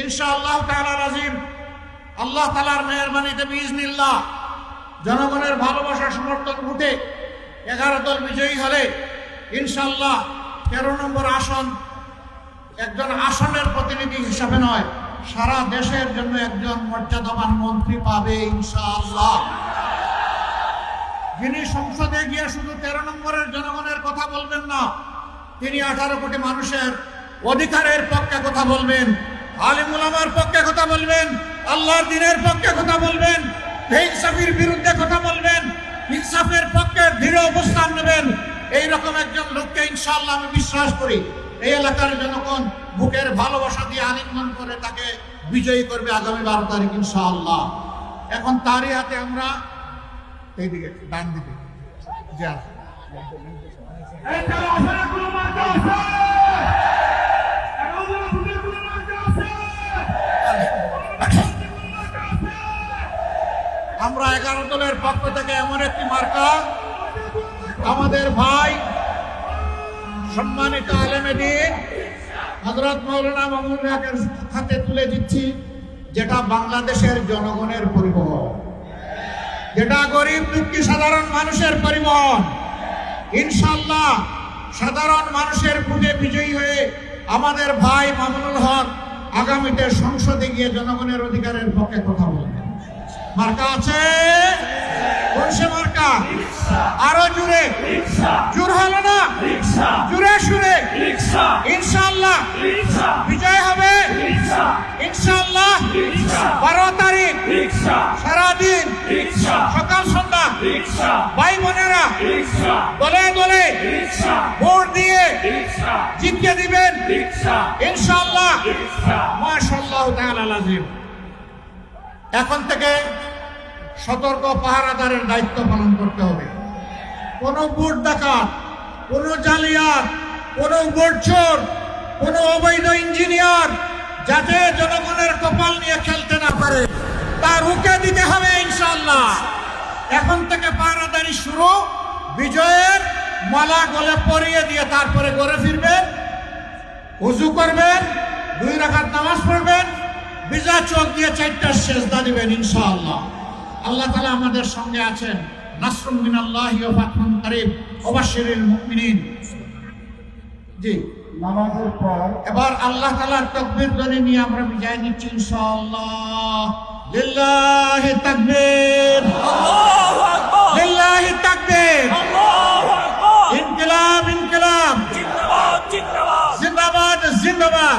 ইনশাআল্লাহ তাআলা রাজিম। আল্লাহ তাআলার মেহরবানিতে বিজনিল্লাহ জনগণের ভালোবাসা সমর্থন উঠে এগারো দল বিজয়ী হলে ইনশাআল্লাহ তেরো নম্বর আসন একজন আসনের প্রতিনিধি হিসাবে নয়, সারা দেশের জন্য একজন মর্যাদাবান মন্ত্রী পাবে ইনশাআল্লাহ। যিনি সংসদে গিয়ে শুধু তেরো নম্বরের জনগণের কথা বলবেন না, তিনি আঠারো কোটি মানুষের অধিকারের পক্ষে কথা বলবেন। আলিমুলামার পক্ষে কথা বলবেন, আল্লাহর দিনের পক্ষে কথা বলবেন ইনসাফির বিরুদ্ধে কথা বলবেন, ইনসাফের পক্ষে দৃঢ় অবস্থান নেবেন। এই রকম একজন লোককে ইনশাআল্লাহ আমি বিশ্বাস করি। এই এলাকার জনগণ বুকের ভালোবাসা দিয়ে আলিঙ্গন করে তাকে বিজয়ী করবে আগামী বারো তারিখ ইনশাআল্লাহ। এখন তারই হাতে আমরা এইদিকে ডান দিকে। যা এছাড়া আসলে কোনো মার্কা আছে এগারো জনের ভোটের কোনো মার্কা আছে আমরা এগারো দলের পক্ষ থেকে এমন একটি মার্কা আমাদের ভাই সম্মানিত আলেমেদিন হজরত মৌলানা মামুন হকের হাতে তুলে দিচ্ছি, যেটা বাংলাদেশের জনগণের পরিবহন। যেটা গরিব, দুঃখী, সাধারণ মানুষের পরিবহন। ইনশাল্লাহ সাধারণ মানুষের ভোটে বিজয়ী হয়ে আমাদের ভাই মামুনুল হক আগামীতে সংসদে গিয়ে জনগণের অধিকারের পক্ষে কথা বলবেন মার্কা আছে? কোন সে মার্কা। আরও জুড়ে জোর হলো না? জুড়ে সুরে। ইনশাল্লাহ বিজয় হবে। ইনশাল্লাহ বারো তারিখ। সারাদিন। সকাল সন্ধ্যা। ভাই বোনেরা, দলে দলে ভোট দিয়ে জিতকে দিবেন। ইনশাল্লাহ মাশাল্লাহ লাজিম এখন থেকে সতর্ক পাহারাদারের দায়িত্ব পালন করতে হবে। কোন ভোট ডাকাত, কোন জালিয়াত, কোন ভোট চোর কোন অবৈধ ইঞ্জিনিয়ার যাতে জনগণের কপাল নিয়ে খেলতে না পারে তা রুখে দিতে হবে ইনশাল্লাহ এখন থেকে পাহারাদারি শুরু, বিজয়ের মালা গলে পরিয়ে দিয়ে তারপরে ঘরে ফিরবেন, উজু করবেন, দুই রাখাত নামাজ পড়বেন বিজা চোখ দিয়ে চারটা সেজদা দিবেন ইনশাআল্লাহ। আল্লাহ তাআলা আমাদের সঙ্গে আছেন। নাসরুম মিনাল্লাহি ওয়া ফাতহুন কারীব। ওয়াবাশশিরিল মুমিনিন। জি। নামাজের পর এবার আল্লাহ তাআলার তাকবীর ধ্বনি নিয়ে আমরা বিজয় নিচ্ছি ইনশাআল্লাহ। লিল্লাহি তাকবীর। লিল্লাহি তাকবীর। ইনকিলাব ইনকিলাব। জিন্দাবাদ জিন্দাবাদ।